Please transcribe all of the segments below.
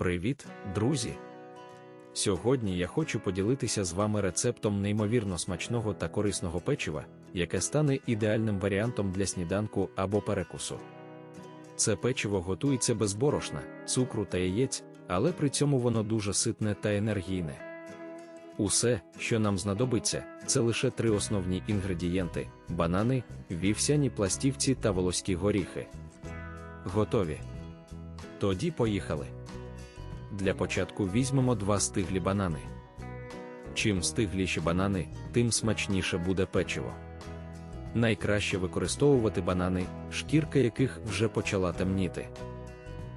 Привіт, друзі! Сьогодні я хочу поділитися з вами рецептом неймовірно смачного та корисного печива, яке стане ідеальним варіантом для сніданку або перекусу. Це печиво готується без борошна, цукру та яєць, але при цьому воно дуже ситне та енергійне. Усе, що нам знадобиться, це лише три основні інгредієнти: банани, вівсяні пластівці та волоські горіхи. Готові. Тоді поїхали. Для початку візьмемо два стиглі банани. Чим стигліші банани, тим смачніше буде печиво. Найкраще використовувати банани, шкірка яких вже почала темніти.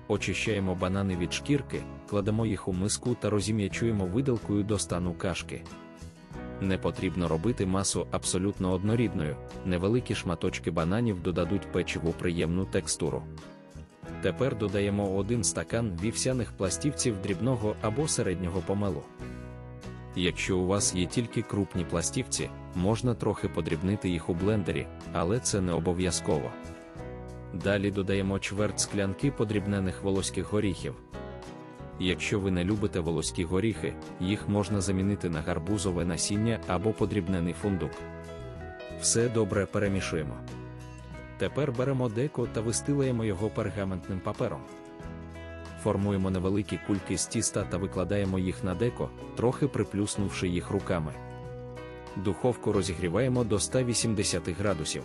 Очищаємо банани від шкірки, кладемо їх у миску та розім'ячуємо виделкою до стану кашки. Не потрібно робити масу абсолютно однорідною, невеликі шматочки бананів додадуть печиву приємну текстуру. Тепер додаємо один стакан вівсяних пластівців дрібного або середнього помелу. Якщо у вас є тільки крупні пластівці, можна трохи подрібнити їх у блендері, але це не обов'язково. Далі додаємо чверть склянки подрібнених волоських горіхів. Якщо ви не любите волоські горіхи, їх можна замінити на гарбузове насіння або подрібнений фундук. Все добре перемішуємо. Тепер беремо деко та вистилаємо його пергаментним папером. Формуємо невеликі кульки з тіста та викладаємо їх на деко, трохи приплюснувши їх руками. Духовку розігріваємо до 180 градусів.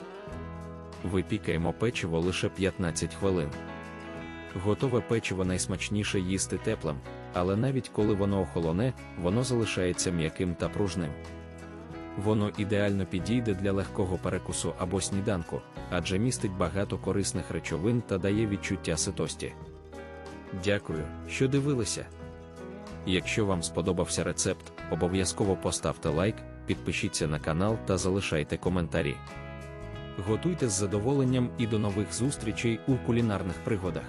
Випікаємо печиво лише 15 хвилин. Готове печиво найсмачніше їсти теплим, але навіть коли воно охолоне, воно залишається м'яким та пружним. Воно ідеально підійде для легкого перекусу або сніданку, адже містить багато корисних речовин та дає відчуття ситості. Дякую, що дивилися. Якщо вам сподобався рецепт, обов'язково поставте лайк, підпишіться на канал та залишайте коментарі. Готуйте з задоволенням і до нових зустрічей у кулінарних пригодах.